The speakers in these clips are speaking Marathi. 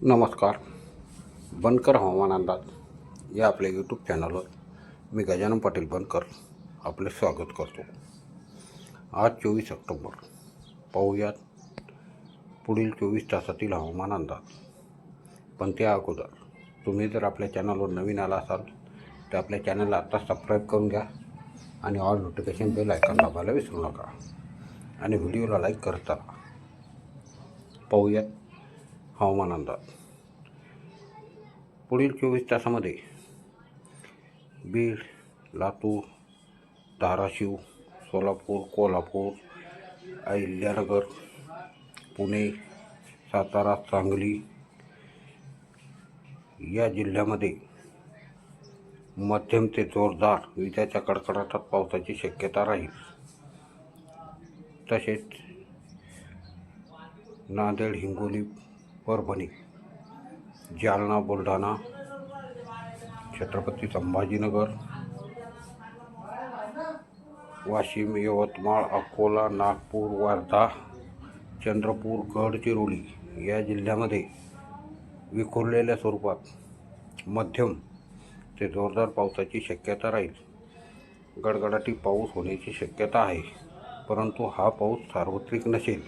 नमस्कार. बनकर हवामान अंदाज या आपल्या यूट्यूब चॅनलवर मी गजानन पाटील बनकर आपले स्वागत करतो. आज चोवीस ऑक्टोबर. पाहूयात पुढील चोवीस तासातील हवामान अंदाज. पण त्या अगोदर तुम्ही जर आपल्या चॅनलवर नवीन आला असाल तर आपल्या चॅनलला आत्ता सबस्क्राईब करून घ्या आणि ऑल नोटिफिकेशन बेल आयकॉन दाबायला विसरू नका. आणि व्हिडिओला लाईक करत चला पाहूयात हवामान अंदाज. पुढील चोवीस तासामध्ये बीड लातूर धाराशिव सोलापूर कोल्हापूर अहिल्यानगर पुणे सातारा सांगली या जिल्ह्यामध्ये मध्यम ते जोरदार विजाच्या कडकडाटात पावसाची शक्यता राहील. तसेच नांदेड हिंगोली परभणी जालना बुलढाणा छत्रपती संभाजीनगर वाशिम यवतमाळ अकोला नागपूर वर्धा चंद्रपूर गडचिरोली या जिल्ह्यामध्ये विखुरलेल्या स्वरूपात मध्यम ते जोरदार पावसाची शक्यता राहील. गडगडाटी पाऊस होण्याची शक्यता आहे परंतु हा पाऊस सार्वत्रिक नसेल.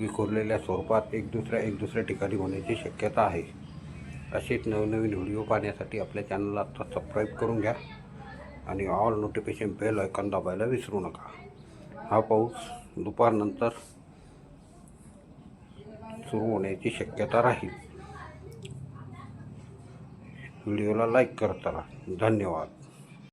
विखुरलेल्या स्वरूपात एक दुसऱ्या एक दुसऱ्या ठिकाणी होण्याची शक्यता आहे. असेच नवनवीन व्हिडिओ पाहण्यासाठी आपल्या चॅनलला आत्ता सबस्क्राईब करून घ्या आणि ऑल नोटिफिकेशन बेल ऐकून दाबायला विसरू नका. हा पाऊस दुपारनंतर सुरू होण्याची शक्यता राहील. व्हिडिओला लाईक करताना धन्यवाद.